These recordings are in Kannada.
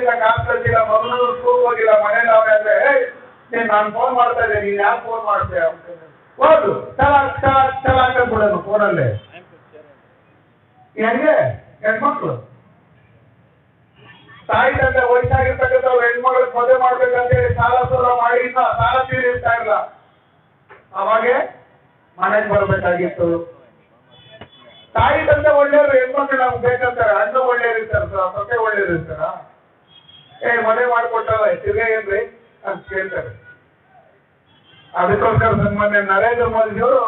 ಹೋಗಿಲ್ಲ ಕಾಲ್ ಕಳಿಸಿಲ್ಲ ಮಗಳು ಸ್ಕೂಲ್ ಹೋಗಿಲ್ಲ ಮನೇಲಿ ಅಂದ್ರೆ ಏಯ್ ನಾನು ಫೋನ್ ಮಾಡ್ತಾ ಇದ್ದೇನೆ, ನೀನು ಯಾಕೆ ಫೋನ್ ಮಾಡ್ತೀಯ? ಹೋದು ಚಲ ಚಲ ಅಂತ ಬಿಡೋದು ಫೋನಲ್ಲಿ ಹೆಂಗೆ? ಹೆಣ್ಮಕ್ಳು. ತಾಯಿ ತಂದೆ ವಯಸ್ಸಾಗಿರ್ತಕ್ಕಂಥವ್ರು ಹೆಣ್ಮಗಳ ಮದುವೆ ಮಾಡ್ಬೇಕಂತ ಹೇಳಿ ಸಾಲ ಸೂಲ ಮಾಡಿ ಸಾಲ ತೀರಿಸ್ತಾ ಇಲ್ಲ. ಅವಾಗೆ ಮನೆಗೆ ಬರಬೇಕಾಗಿತ್ತು. ತಾಯಿ ತಂದೆ ಒಳ್ಳೆಯವರು, ಹೆಣ್ಮಕ್ಳು ನಮ್ಗೆ ಬೇಕಂತಾರೆ, ಅಣ್ಣ ಒಳ್ಳೆಯರಿರ್ತಾರ ಒಳ್ಳೆಯವರು ಇರ್ತಾರ? ಏ, ಮನೆ ಮಾಡ್ಕೊಟ್ಟಲ್ಲ ತಿರ್ಗಾ ಏನ್ರಿ ಅಂತ ಕೇಳ್ತಾರೆ. ಅದಕ್ಕೋಸ್ಕರ ಸನ್ಮಾನ್ಯ ನರೇಂದ್ರ ಮೋದಿಜಿಯವರು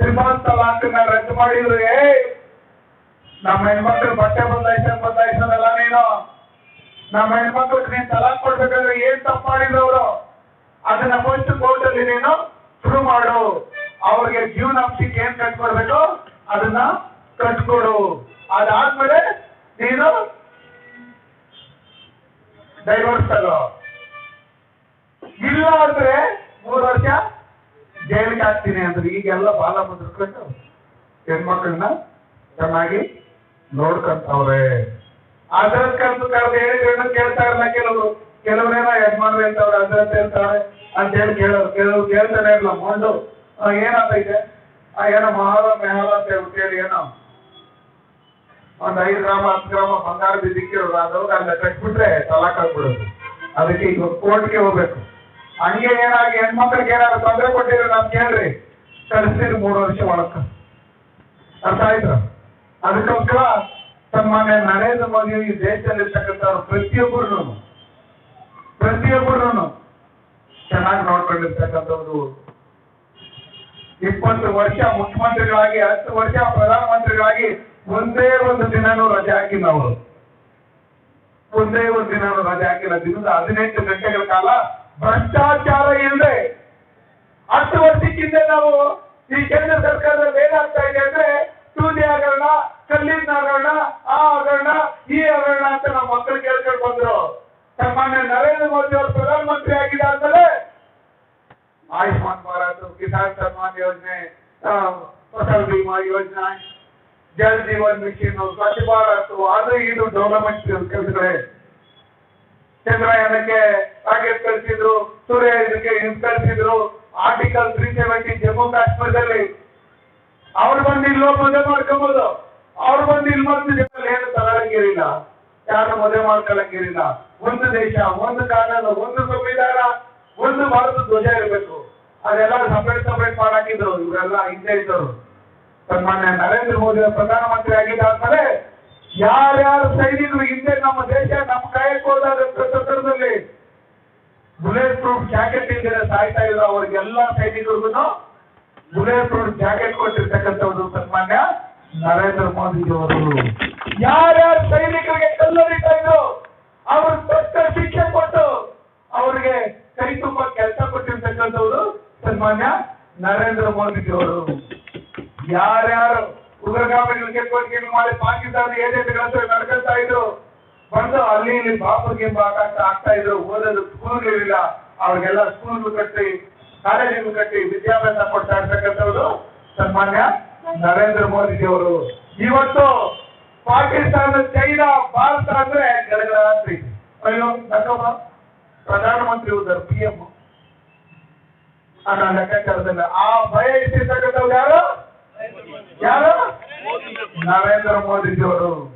ತ್ರಿಮಾನ್ ತಲಾಖನ್ನ ರದ್ದು ಮಾಡಿದ್ರು. ಏ, ನಮ್ಮ ಹೆಣ್ಮಕ್ಳು ಬಟ್ಟೆ ಬಂದಾಯ್ತ ಬದಲಾಯಿಸೋದಲ್ಲ ನೀನು? ನಮ್ಮ ಹೆಣ್ಮಕ್ಳಿಗೆ ನೀನ್ ತಲಾಖ್ ಕೊಡ್ಬೇಕಾದ್ರೆ ಏನ್ ತಪ್ಪು ಮಾಡಿದ್ರು ಅವರು? ಅದನ್ನ ಫಸ್ಟ್ ಕೋರ್ಟ್ ಅಲ್ಲಿ ನೀನು ಶುರು ಮಾಡು. ಅವ್ರಿಗೆ ಜೀವನಾಂಶಕ್ಕೆ ಏನ್ ಕಟ್ಕೊಡ್ಬೇಕು ಅದನ್ನ ಕಟ್ಕೊಡು. ಅದಾದ್ಮೇಲೆ ನೀನು ಡೈವರ್ಸ್ ತಗೋ ಇಲ್ಲ ಅಂದ್ರೆ ಮೂರು ವರ್ಷ ಜೈಲಿಗೆ ಹಾಕ್ತೀನಿ ಅಂದ್ರೆ. ಈಗೆಲ್ಲ ಬಾಲ ಮುದ್ರಿಸ್ಕೊಂಡು ಹೆಣ್ಮಕ್ಳನ್ನ ಚೆನ್ನಾಗಿ ನೋಡ್ಕೊಂತವ್ರೆ. ಅದ್ರ ಕರ್ದು ಕರೆದು ಹೇಳಿದ್ರೆ ಕೇಳ್ತಾ ಇರಲ್ಲ. ಕೆಲವರು ಕೆಲವರೇನ ಯಜಮಾನ್ರು ಹೇಳ್ತಾವ್ರೆ ಅದ್ರ ಹೇಳ್ತಾವ್ರೆ ಅಂತ ಹೇಳಿ ಕೇಳೋರು. ಕೆಲವ್ರು ಕೇಳ್ತಾನೆ ಇರಲ್ಲ. ಮೊಂಡು ಏನಾಗ್ತೈತೆ ಆ, ಏನೋ ಮಹಾಲ, ಮೆಹಾಲ ಅಂತ ಹೇಳ್ಬಿಟ್ಟು ಹೇಳಿ ಏನೋ. ಒಂದ್ ಐದು ಗ್ರಾಮ, ಹತ್ತು ಗ್ರಾಮ ಬಂಗಾರ ಬಿದ್ದಿಕ್ಕಿರೋರು ಅದ್ರೊಳಗೆ ಅಲ್ಲ ಕಟ್ಬಿಟ್ರೆ ತಲಾಕ್ ಆಗ್ಬಿಡೋದು ಅದಕ್ಕೆ ಈಗ ಕೋರ್ಟ್ಗೆ ಹೋಗ್ಬೇಕು. ಹಂಗೆ ಏನಾಗಿ ಹೆಣ್ಮಕ್ಳಿಗೆ ಏನಾದ್ರು ತೊಂದರೆ ಕೊಟ್ಟಿದ್ರೆ ನಾನು ಕೇಳ್ರಿ. ಕಳಿಸ್ತೀರಿ ಮೂರು ವರ್ಷ ಒಳಕ ಅರ್ಥ ಆಯ್ತು? ಅದಕ್ಕೋಸ್ಕರ ಸನ್ಮಾನ್ಯ ನರೇಂದ್ರ ಮೋದಿ ಈ ದೇಶದಲ್ಲಿರ್ತಕ್ಕಂಥವ್ರು ಪ್ರತಿಯೊಬ್ಬರು ಪ್ರತಿಯೊಬ್ಬರು ಚೆನ್ನಾಗಿ ನೋಡ್ಕೊಂಡಿರ್ತಕ್ಕಂಥವ್ರು. ಇಪ್ಪತ್ತು ವರ್ಷ ಮುಖ್ಯಮಂತ್ರಿಗಳಾಗಿ, ಹತ್ತು ವರ್ಷ ಪ್ರಧಾನಮಂತ್ರಿಗಳಾಗಿ ಒಂದೇ ಒಂದು ದಿನಾನು ರಜೆ ಹಾಕಿಲ್ಲ ಅವರು. ಒಂದೇ ಒಂದು ದಿನಾನು ರಜೆ ಹಾಕಿಲ್ಲ. ದಿನದ ಹದಿನೆಂಟು ಗಂಟೆಗಳ ಕಾಲ ಭ್ರಷ್ಟಾಚಾರ ಇಲ್ಲದೆ ಹತ್ತು ವರ್ಷಕ್ಕಿಂತ ನಾವು ಈ ಕೇಂದ್ರ ಸರ್ಕಾರದಲ್ಲಿ ಏನಾಗ್ತಾ ಇದೆ ಅಂದ್ರೆ ಟೂದಿ ಹಗರಣ ಕಲ್ಲಿನ ಹಗರಣ, ಆ ಹಗರಣ, ಈ ಹಗರಣ ಅಂತ ನಮ್ಮ ಮಕ್ಕಳು ಕೇಳ್ಕೊಂಡು ಬಂದ್ರು. ಸನ್ಮಾನ್ಯ ನರೇಂದ್ರ ಮೋದಿ ಅವರು ಪ್ರಧಾನಮಂತ್ರಿ ಆಗಿದ್ದಾದ್ಮೇಲೆ ಆಯುಷ್ಮಾನ್ ಭಾರತ್, ಕಿಸಾನ್ ಸನ್ಮಾನ್ ಯೋಜನೆ ಫಸಲ್ ಭೀಮಾ ಯೋಜನೆ ಜಲ್ ಜೀವನ್ ಮಿಷನ್ ಸ್ವಚ್ಛ ಭಾರತ್. ಅದು ಇದು ಡೆವಲಪ್ಮೆಂಟ್ ಕೆಲಸಗಳೇ. ಚಂದ್ರಯಾನಕ್ಕೆ ರಾಕೆಟ್ ಕಳಿಸಿದ್ರು ಸೂರ್ಯ ಇದಕ್ಕೆ ಹಿಂದ್ ಕಳಿಸಿದ್ರು. ಆರ್ಟಿಕಲ್ ತ್ರೀ ಸೆವೆಂಟಿ ಜಮ್ಮು ಕಾಶ್ಮೀರದಲ್ಲಿ. ಅವ್ರು ಬಂದು ಇಲ್ಲೋ ಮದುವೆ ಮಾಡ್ಕೊಬೋದು. ಅವ್ರು ಬಂದು ಇಲ್ಲಿ ಮತ್ತೆ ಜನರಲ್ಲಿ ಏನು ತಗೊಳಂಗಿರಿಲ್ಲ ಯಾರು ಮದುವೆ ಮಾಡ್ಕೊಳಂಗಿರಿಲ್ಲ ಒಂದು ದೇಶ, ಒಂದು ಕಾನೂನು, ಒಂದು ಸಂವಿಧಾನ, ಒಂದು ಭಾರತ ಧ್ವಜ ಇರಬೇಕು. ಅದೆಲ್ಲ ಸಪರೇಟ್ ಸಪರೇಟ್ ಮಾಡಾಕಿದ್ರು. ಇವರೆಲ್ಲ ಹಿಂದೆ ಇದ್ದವರು. ಸನ್ಮಾನ್ಯ ನರೇಂದ್ರ ಮೋದಿ ಅವರು ಪ್ರಧಾನಮಂತ್ರಿ ಆಗಿದ್ದಾದ್ಮೇಲೆ ಯಾರ್ಯಾರು ಸೈನಿಕರು ಹಿಂದೆ ನಮ್ಮ ದೇಶ, ನಮ್ಮ ಕೈ ಹೋದಾಗ ಸಂದರ್ಭದಲ್ಲಿ ಬುಲೆಟ್ ಪ್ರೂಫ್ ಜಾಕೆಟ್ ಇಲ್ಲದೆ ಸಾಯ್ತಾ ಇರೋ ಅವ್ರಿಗೆಲ್ಲ ಸೈನಿಕರಿಗೂ ಬುಲೆಟ್ ಪ್ರೂಫ್ ಜಾಕೆಟ್ ಕೊಟ್ಟಿರ್ತಕ್ಕಂಥವ್ರು ಸನ್ಮಾನ್ಯ ನರೇಂದ್ರ ಮೋದಿಜಿಯವರು ಯಾರ್ಯಾರು ಸೈನಿಕರಿಗೆ ಕಲ್ಲರಿತಾ ಇದ್ರು, ಅವ್ರ ತಕ್ಕ ಶಿಕ್ಷೆ ಕೊಟ್ಟು ಅವರಿಗೆ ಕೈ ತುಂಬ ಕೆಲಸ ಕೊಟ್ಟಿರ್ತಕ್ಕಂಥವ್ರು ಸನ್ಮಾನ್ಯ ನರೇಂದ್ರ ಮೋದಿಜಿಯವರು ಯಾರ್ಯಾರು ಉಗ್ರಗಾಮಿಗಳಿಗೆ ಕೋರಿಕೆಗಳು ಮಾಡಿ ಪಾಕಿಸ್ತಾನ ಏನೇ ನಡ್ಕೊಳ್ತಾ ಇದ್ರು, ಬಂದು ಅಲ್ಲಿ ಇಲ್ಲಿ ಬಾಪು ಗಿಂಬ ಆಗ್ತಾ ಇದ್ರು ಓದೋದು ಸ್ಕೂಲ್ಗಳಿಲ್ಲ ಅವ್ರಿಗೆಲ್ಲ ಸ್ಕೂಲ್ ಕಟ್ಟಿ ಕಾಲೇಜು ಕಟ್ಟಿ ವಿದ್ಯಾಭ್ಯಾಸ ಕೊಡ್ತಾ ಇರ್ತಕ್ಕಂಥವ್ರು ಸನ್ಮಾನ್ಯ ನರೇಂದ್ರ ಮೋದಿಜಿ ಅವರು ಇವತ್ತು ಪಾಕಿಸ್ತಾನ ಚೈನಾ, ಭಾರತ ಅಂದ್ರೆ ಗಡಗಡ. ಅಯ್ಯೋ ನಕ್ಕಮ್ಮ ಪ್ರಧಾನಮಂತ್ರಿ ಹೋದರು ಪಿ ಎಂ ಅನ್ನೋ ಆ ಭಯ ಇಟ್ಟಿರ್ತಕ್ಕಂಥವ್ರು ಯಾರು? ಯಾರು? ನರೇಂದ್ರ ಮೋದಿಜಿಯವರು.